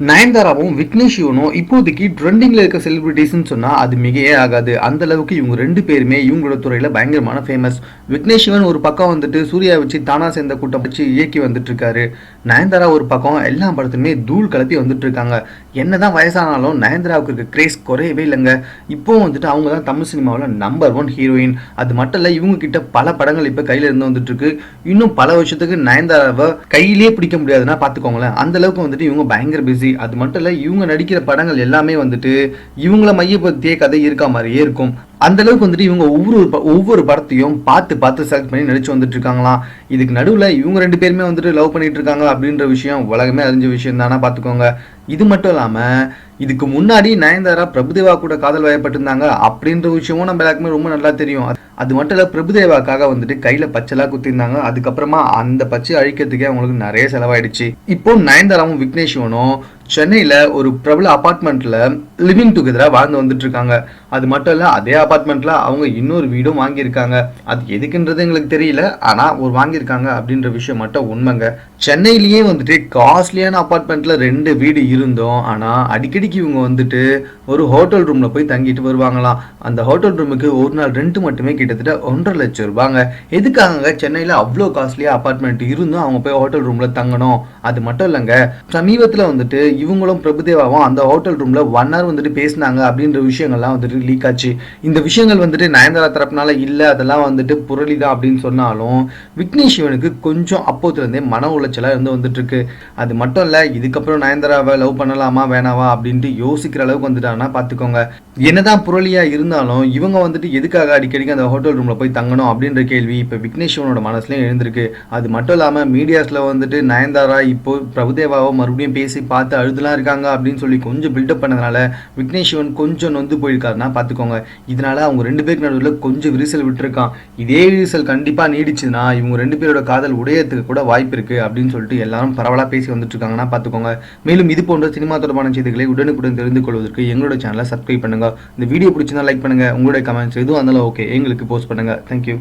நயன்தாராவும் விக்னேஷ் யுவனும் இப்போதைக்கு ட்ரெண்டிங்ல இருக்க செலிபிரிட்டிஸ்னு சொன்னா அது மிகையே ஆகாது. அந்த அளவுக்கு இவங்க ரெண்டு பேருமே இவங்களோட துறையில பயங்கரமான ஃபேமஸ் விக்னேஷ் சிவன் ஒரு பக்கம் வந்துட்டு சூர்யா வச்சு தானா சேர்ந்த கூட்டம் வச்சு இயக்கி வந்துட்டு இருக்காரு நயன்தாரா ஒரு பக்கம் எல்லா படத்துலையுமே தூள் கலப்பி வந்துட்டு இருக்காங்க என்னதான் வயசானாலும் நயன்தாராவுக்கு இருக்க கிரேஸ் குறையவே இல்லைங்க. இப்போ வந்துட்டு அவங்க தான் தமிழ் சினிமாவில் நம்பர் ஒன் ஹீரோயின் அது மட்டும் இல்ல இவங்க கிட்ட பல படங்கள் இப்ப கையில இருந்து வந்துட்டு இருக்கு இன்னும் பல வருஷத்துக்கு நயன்தாராவை கையிலே பிடிக்க முடியாதுன்னா பாத்துக்கோங்களேன். அந்த அளவுக்கு வந்துட்டு இவங்க பயங்கர பிஸி அது மட்டும் இல்ல இவங்க நடிக்கிற படங்கள் எல்லாமே வந்துட்டு இவங்கள மையப்படுத்திய கதை இருக்க மாதிரியே இருக்கும். அந்த அளவுக்கு வந்துட்டு இவங்க ஒவ்வொரு ஒவ்வொரு படத்தையும் பார்த்து பார்த்து செலக்ட் பண்ணி நடிச்சு வந்துட்டு இருக்காங்களாம் இதுக்கு நடுவுல இவங்க ரெண்டு பேருமே வந்துட்டு லவ் பண்ணிட்டு இருக்காங்க அப்படின்ற விஷயம் உலகமே அறிஞ்ச விஷயம் தானே பார்த்துக்கோங்க இது மட்டும் இல்லாம இதுக்கு முன்னாடி நயன்தாரா பிரபுதேவா கூட காதல் வயப்பட்டிருந்தாங்க அப்படின்ற விஷயமும் நம்ம எல்லாருக்குமே ரொம்ப நல்லா தெரியும். அது- மட்டும் இல்ல பிரபுதேவாக்காக வந்துட்டு கையில பச்சைலா குத்திருந்தாங்க அதுக்கப்புறமா அந்த பச்சை அழிக்கிறதுக்கே அவங்களுக்கு நிறைய செலவாயிடுச்சு. இப்போ நயன்தாராவும் விக்னேஷ்வனும் சென்னையில் ஒரு பிரபல அப்பார்ட்மெண்ட்டில் லிவிங் டுகெதராக வாழ்ந்து வந்துட்டு இருக்காங்க அது மட்டும் இல்லை அதே அபார்ட்மெண்ட்டில் அவங்க இன்னொரு வீடும் வாங்கியிருக்காங்க. அது எதுக்குன்றது எங்களுக்கு தெரியல. ஆனால் ஒரு வாங்கியிருக்காங்க அப்படின்ற விஷயம் மட்டும் உண்மைங்க. சென்னையிலேயே வந்துட்டு காஸ்ட்லியான அபார்ட்மெண்ட்டில் ரெண்டு வீடு இருந்தோம். ஆனால் அடிக்கடிக்கு இவங்க வந்துட்டு ஒரு ஹோட்டல் ரூமில் போய் தங்கிட்டு வருவாங்களாம். அந்த ஹோட்டல் ரூமுக்கு ஒரு நாள் ரெண்ட் மட்டுமே கிட்டத்தட்ட ஒன்றரை லட்சம் ரூபாங்க. எதுக்காக சென்னையில் அவ்வளோ காஸ்ட்லியாக அபார்ட்மெண்ட் இருந்தும் அவங்க போய் ஹோட்டல் ரூமில் தங்கணும்? அது மட்டும் இல்லைங்க. சமீபத்தில் வந்துட்டு இவங்களும் பிரபுதேவாவும் அந்த ஹோட்டல் ரூம்ல ஒன் ஹவர் வந்துட்டு பேசினாங்க அப்படின்ற விஷயங்கள்லாம் வந்துட்டு லீக் ஆச்சு. இந்த விஷயங்கள் வந்துட்டு நயன்தாரா தரப்புனால இல்லை அதெல்லாம் வந்துட்டு புரளிதான் அப்படின்னு சொன்னாலும் விக்னேஷ் சிவனுக்கு கொஞ்சம் அப்போத்துலேருந்தே மன உளைச்சலாக இருந்து வந்துட்டு இருக்கு அது மட்டும் இல்லை இதுக்கப்புறம் நயன்தாராவை லவ் பண்ணலாமா வேணாவா அப்படின்ட்டு யோசிக்கிற அளவுக்கு வந்துட்டாங்கன்னா பார்த்துக்கோங்க என்னதான் புரளியா இருந்தாலும் இவங்க வந்துட்டு எதுக்காக அடிக்கடிக்கு அந்த ஹோட்டல் ரூம்ல போய் தங்கணும் அப்படின்ற கேள்வி இப்போ விக்னேஷ் சிவனோட மனசுலயும் எழுந்திருக்கு. அது மட்டும் இல்லாமல் மீடியாஸ்ல வந்துட்டு நயன்தாரா இப்போ பிரபுதேவாவை மறுபடியும் பேசி பார்த்து அழுதுலாம் இருக்காங்க அப்படின்னு சொல்லி கொஞ்சம் பில்டப் பண்ணதுனால விக்னேஷ் சிவன் கொஞ்சம் நொந்து போயிருக்காருன்னா பார்த்துக்கோங்க. இதனால அவங்க ரெண்டு பேருக்கு நடுவில் கொஞ்சம் விரிசல் விட்டுருக்கான். இதே விரிசல் கண்டிப்பாக நீடிச்சுன்னா இவங்க ரெண்டு பேரோட காதல் உடையத்துக்கு கூட வாய்ப்பு இருக்குது அப்படின்னு சொல்லிட்டு எல்லாரும் பரவலாக பேசி வந்துட்டு இருக்காங்கன்னா பார்த்துக்கோங்க. மேலும் இது போன்ற சினிமா தொடர்பான செய்திகளை உடனுக்குடன் தெரிந்து கொள்வதற்கு எங்களோட சேனலை சப்ஸ்கிரைப் பண்ணுங்க. இந்த வீடியோ பிடிச்சிருந்தா லைக் பண்ணுங்க. உங்களுடைய கமெண்ட்ஸ் எதுவும் இருந்தாலும் ஓகே எங்களுக்கு போஸ்ட் பண்ணுங்க. தேங்க்யூ